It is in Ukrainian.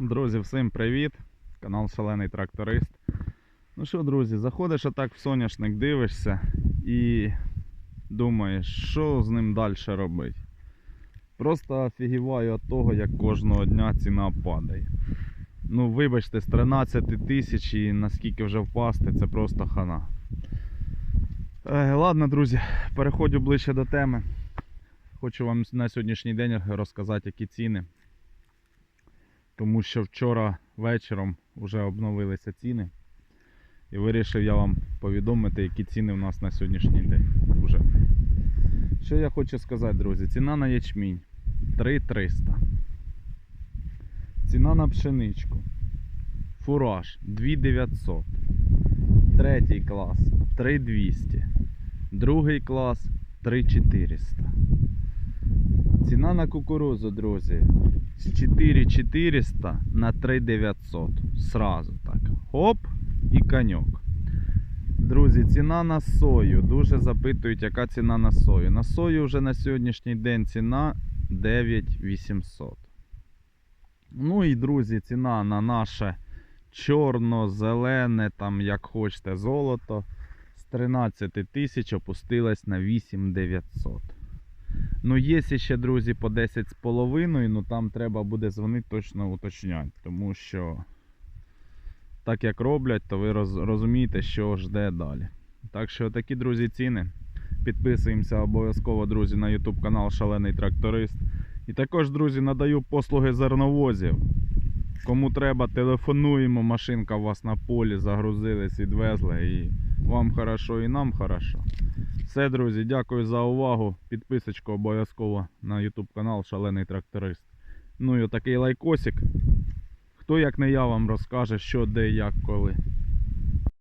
Друзі, всім привіт! Канал Шалений Тракторист. Ну що, друзі, заходиш отак в соняшник, дивишся і думаєш, що з ним далі робити. Просто офігіваю від того, як кожного дня ціна падає. Ну, вибачте, з 13 тисяч і наскільки вже впасти, це просто хана. Е, ладно, друзі, переходжу ближче до теми. Хочу вам на сьогоднішній день розказати, які ціни тому що вчора вечором вже обновилися ціни. І вирішив я вам повідомити, які ціни у нас на сьогоднішній день. Уже. Що я хочу сказати, друзі? Ціна на ячмінь 3300. Ціна на пшеничку. Фураж 2900. Третій клас 3200. Другий клас 3400. Ціна на кукурузу, друзі, з 4400 на 3900. Сразу так. Хоп і коньок. Друзі, ціна на сою. Дуже запитують, яка ціна на сою. На сою вже на сьогоднішній день ціна 9800. Ну і, друзі, ціна на наше чорно-зелене, там як хочете, золото з 13 тисяч опустилась на 8900. Ну, є ще, друзі, по 10,5, ну там треба буде дзвонити точно уточняти, тому що так як роблять, то ви роз, розумієте, що жде далі. Так що такі, друзі, ціни. Підписуємося обов'язково, друзі, на YouTube канал Шалений Тракторист. І також, друзі, надаю послуги зерновозів. Кому треба, телефонуємо, машинка у вас на полі, загрузились, відвезли. І вам хорошо, і нам хорошо. Все, друзі, дякую за увагу. Підписочку обов'язково на YouTube канал Шалений Тракторист. Ну і отакий лайкосик. Хто як не я вам розкаже, що, де, як, коли.